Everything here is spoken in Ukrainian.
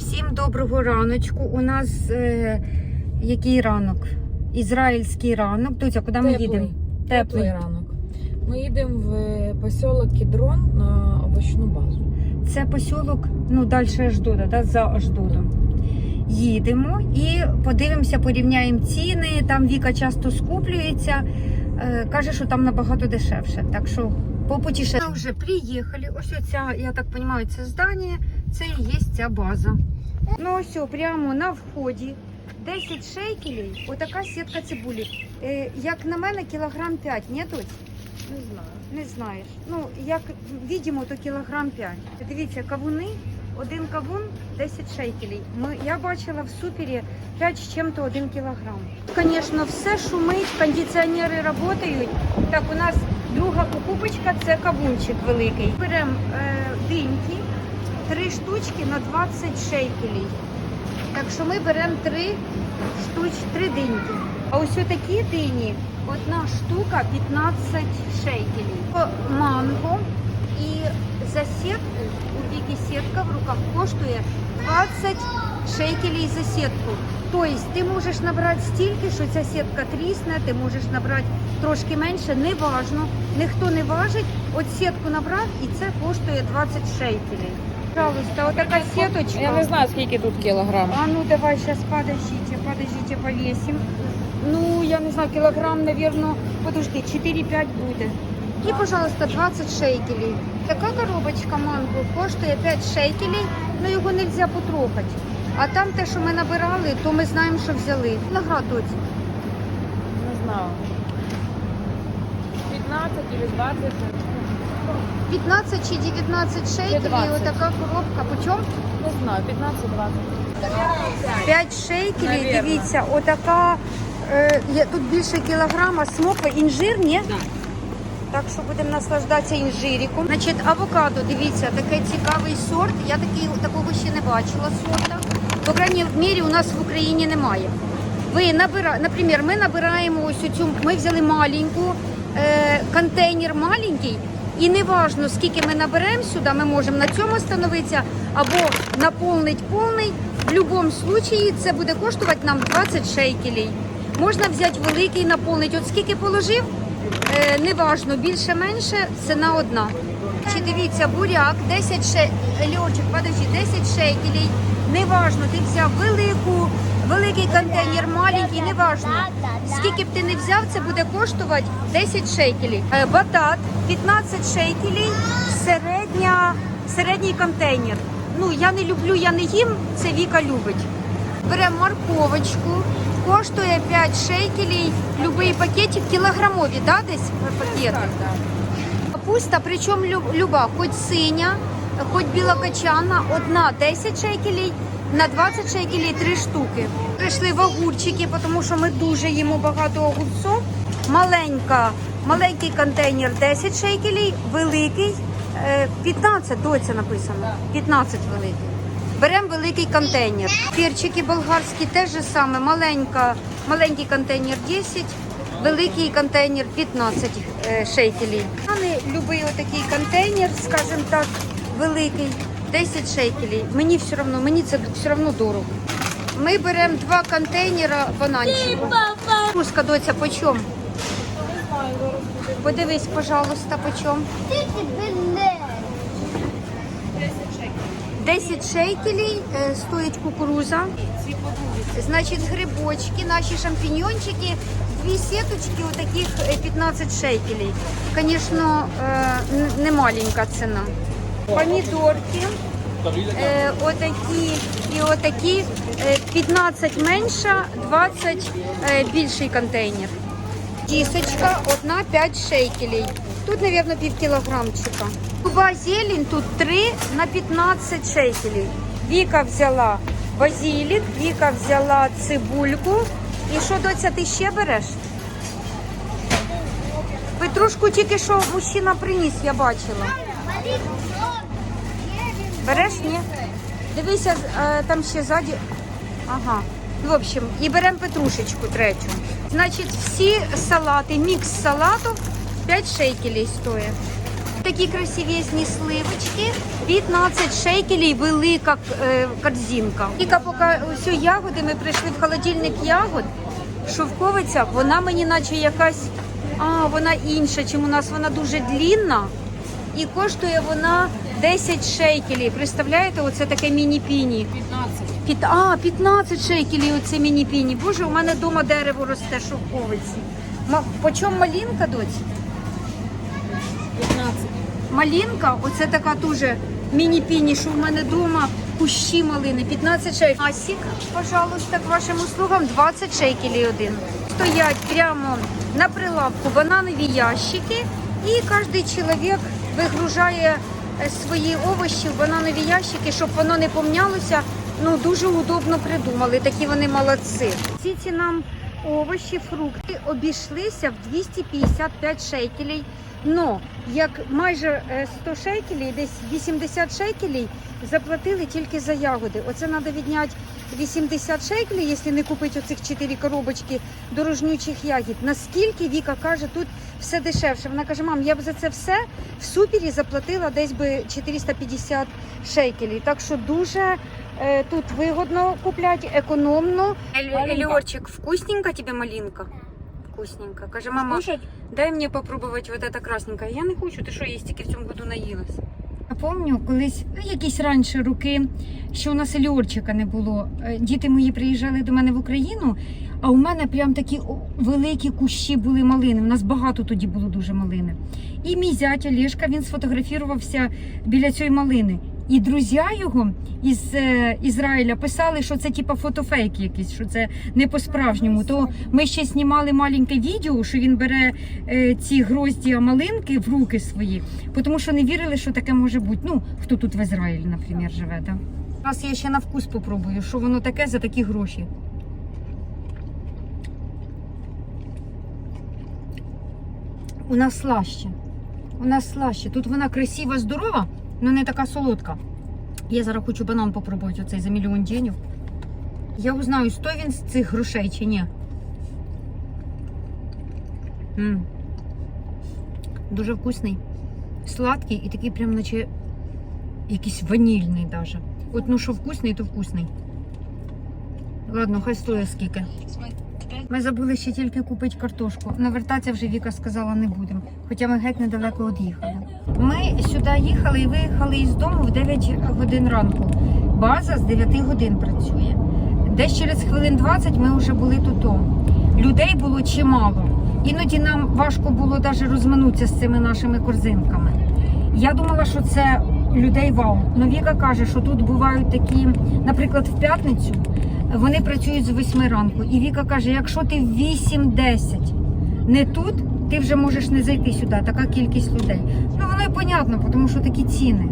Всім доброго раночку. У нас е, який ранок? Ізраїльський ранок. Доця, куди ми Теплий. їдемо? Теплий ранок. Ми їдемо в посілок Кідрон на овочну базу. Це посілок, ну далі Аждода, да, за Аждодом. Їдемо і подивимося, порівняємо ціни. Там Віка часто скуплюється. Е, каже, що там набагато дешевше. Так що попутіше. Ми вже приїхали. Ось оця, я так розумію, це здання, це і є ця база. Ну ось прямо на вході. 10 шейкелів, отака сітка цибулі. Е, як на мене, кілограм 5, ні, Доць? Не знаю. Не знаєш. Ну, як відомо, то кілограм 5. Дивіться, кавуни, один кавун 10 шейкелів. Ми, я бачила в супері 5 з чим-то 1 кілограм. Звісно, все шумить, кондиціонери працюють. Так, у нас друга покупочка це кавунчик великий. Беремо е, диньки, три штучки на 20 шейкелів. Так що ми беремо три штуч, три диньки. А ось такі дині, одна штука 15 шейкелів. Манго і за сітку, у Віки сітка в руках коштує 20 шейкелів за сітку. Тобто ти можеш набрати стільки, що ця сітка трісне, ти можеш набрати трошки менше, не важно, ніхто не важить. От сітку набрав і це коштує 20 шейкелів. Пожалуйста, отака сіточка. Я не знаю, скільки тут кілограм. А ну давай сейчас подождите, подождите, повесим. Ну, я не знаю, килограмм, наверное, подожди, 4-5 буде. І, пожалуйста, 20 шейкелей. Така коробочка манго коштує 5 шейкелей, але його не можна потрогати. А там те, що ми набирали, то ми знаємо, що взяли. Ось. Не знаю. 15 чи 20. 15 чи 19 шейкелей, 20. отака коробка. По чому? Не знаю, 15-20. 5 шейкелей, Наверно. дивіться, отака, е, є, тут більше кілограма, смоква, інжир, ні? Да. Так що будемо наслаждатися інжириком. Значить, авокадо, дивіться, такий цікавий сорт. Я такий, такого ще не бачила сорта. По крайній мірі у нас в Україні немає. Ви набира, наприклад, ми набираємо ось цю, ми взяли маленьку, е, контейнер маленький, і не важно, скільки ми наберемо сюди, ми можемо на цьому становитися або наповнити повний. В будь-якому випадку це буде коштувати нам 20 шейкелей. Можна взяти великий наповнити. От скільки положив, Е, неважно, більше-менше, ціна одна. Чи дивіться, буряк 10 ше... Льочик, подожди, 10 шекелей. Неважно, ти взяв велику, великий контейнер, маленький, неважно. Скільки б ти не взяв, це буде коштувати 10 шекелей. Е, Батат 15 шекелей, середня, середній контейнер. Ну, я не люблю, я не їм, це Віка любить. Беремо морковочку, коштує 5 шейкелей, любий пакетик, кілограмові, да, десь пакети? Капуста, причому люба, хоч синя, хоч білокачана, одна 10 шейкелей, на 20 шейкелей 3 штуки. Прийшли в огурчики, тому що ми дуже їмо багато огурців. Маленька, маленький контейнер 10 шейкелей, великий е, 15, доця написано, 15 великий. Беремо великий контейнер. Перчики болгарські теж саме, маленька, маленький контейнер 10, великий контейнер 15 е, шейкелів. Мене любий отакий контейнер, скажімо так, великий, 10 шейкелів. Мені все одно, мені це все одно дорого. Ми беремо два контейнера бананчику. Руска доця, по чому? Не знаю, зараз буде Подивись, пожалуйста, по чому? 10 шейкелей е, стоїть кукуруза. Значить, грибочки, наші шампіньончики, дві сіточки, отаких е, 15 шейкелей. Звісно, е, не маленька ціна. Помідорки, е, отакі і отакі, е, 15 менша, 20 е, більший контейнер. Тісочка, одна 5 шейкелей. Тут, мабуть, пів кілограмчика. Люба зелень тут 3 на 15 шейкелей. Віка взяла базилік, Віка взяла цибульку. І що, доця, ти ще береш? Петрушку тільки що мужчина приніс, я бачила. Береш? Ні? Дивися, е, там ще ззаді. Ага. В общем, і беремо петрушечку третю. Значить, всі салати, мікс салатів 5 шейкелей стоїть. Такі красивісні сливочки, 15 шейкелів, велика е, корзинка. Тільки поки усю ягоди ми прийшли в холодильник ягод. Шовковиця, вона мені наче якась, а вона інша, чим у нас. Вона дуже длінна і коштує вона 10 шейкелів. Представляєте, оце таке міні-піні. 15. Під, а, 15 шекелів оце міні-піні. Боже, у мене вдома дерево росте шовковиці. Ма, по чому малинка, доць? 15. Малинка, оце така дуже міні-піні, що в мене вдома кущі малини. 15 шекелів. Асік, пожалуйста, к вашим услугам 20 шекелів один. Стоять прямо на прилавку бананові ящики, і кожен чоловік вигружає е, свої овочі в бананові ящики, щоб воно не помнялося. Ну дуже удобно придумали. Такі вони молодці. Ці ці нам овочі, фрукти обійшлися в 255 шекелей. Но як майже е, 100 шекелей, десь 80 шекелей заплатили тільки за ягоди. Оце треба відняти 80 шекелей, якщо не купити оцих 4 коробочки дорожнючих ягід. Наскільки Віка каже, тут все дешевше. Вона каже, мам, я б за це все в супері заплатила десь би 450 шекелей. Так що дуже е, тут вигодно купляти, економно. Еліорчик, вкусненька тебе малинка? Вкусненька. Каже, мама, Кушать? Дай мені попробувати вот это красненьке. Я не хочу, ти що їсть тільки в цьому году наїлась. Я пам'ятаю, колись ну, якісь раніше роки, що у нас Еліорчика не було. Е, Діти мої приїжджали до мене в Україну, а у мене прям такі великі кущі були малини. У нас багато тоді було дуже малини. І мій зять Олешка, він сфотографувався біля цієї малини. І друзі його із е, Ізраїля писали, що це типа фотофейк якийсь, що це не по-справжньому. То ми ще знімали маленьке відео, що він бере е, ці грозді малинки в руки свої, тому що не вірили, що таке може бути. Ну, хто тут в Ізраїлі, наприклад, живе. Да? Зараз я ще на вкус попробую, що воно таке за такі гроші. У нас слаще. У нас слаще. Тут вона красива, здорова, але не така солодка. Я зараз хочу банан попробувати оцей за мільйон денег. Я узнаю, стой він з цих грошей чи ні. М. Дуже вкусний. Сладкий і такий прям наче якийсь ванільний даже. От ну що вкусний, то вкусний. Ладно, хай стоїть скільки. Ми забули ще тільки купити картошку. Навертатися вже Віка сказала не будемо. Хоча ми геть недалеко від'їхали. Ми сюди їхали і виїхали із дому в 9 годин ранку. База з 9 годин працює. Десь через хвилин 20 ми вже були тут. Людей було чимало. Іноді нам важко було навіть розминутися з цими нашими корзинками. Я думала, що це людей вау. Но Віка каже, що тут бувають такі, наприклад, в п'ятницю вони працюють з 8 ранку. І Віка каже, якщо ти в 8-10 не тут, ти вже можеш не зайти сюди, така кількість людей. Ну воно і понятно, тому що такі ціни.